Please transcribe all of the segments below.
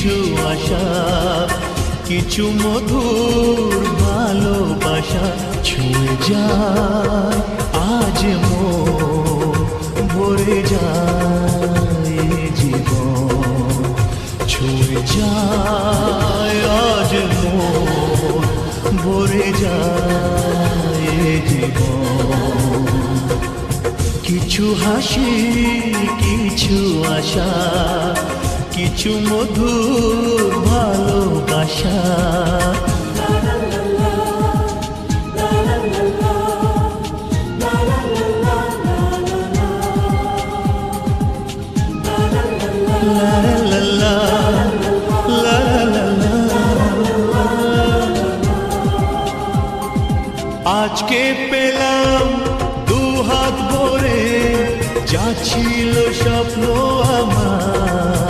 কিছু আশা, কিছু মধুর ভালোবাসা ছুঁয়ে যায়, আজ মো ভরে যায় আজ মন ভরে যায় কিছু হাসি, কিছু আশা কিছু মধুর ভালোবাসা। আজকে পেলাম দু হাত ভরে যা ছিল স্বপ্ন আমার।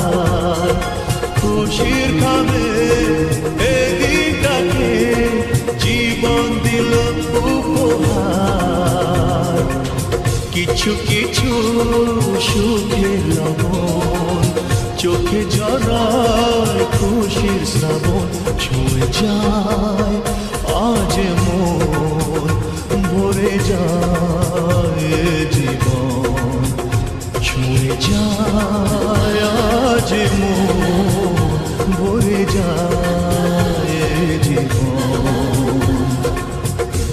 কিছু কিছু সুখে লবণ। চোখে জড়ায় খুশির শ্রাবণ ছুঁয়ে যায়, আজ মন ভরে যায় জীবন। ছুঁয়ে যায়, আজ মন ভরে যায়।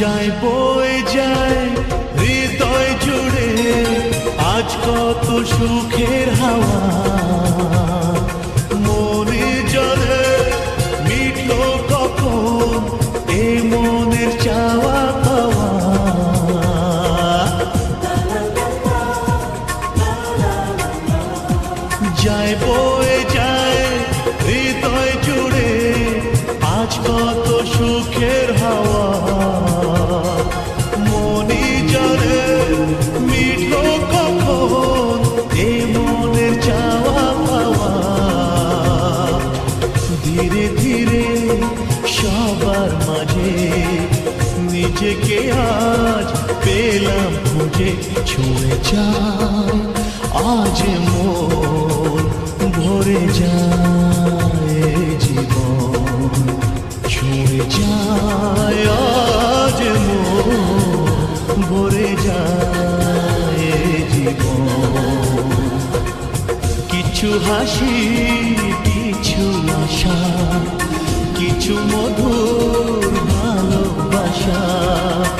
যায়, বয়ে যায়, হৃদয় জুড়ে আজ কত সুখের হাওয়া। মনে জলে মিটলো কখন, এ মনের চাওয়া যায় যায় জুড়ে আজ কত সুখের হাওয়া। নিজেকে আজ পেলাম খুঁজে? ছুঁয়ে যায় আজ মন ভরে যায় জীবন। ছুঁয়ে যায়, আজ মন ভরে যায় জীবন। কিছু হাসি, কিছু আশা, কিছু মধুর ভালোবাসা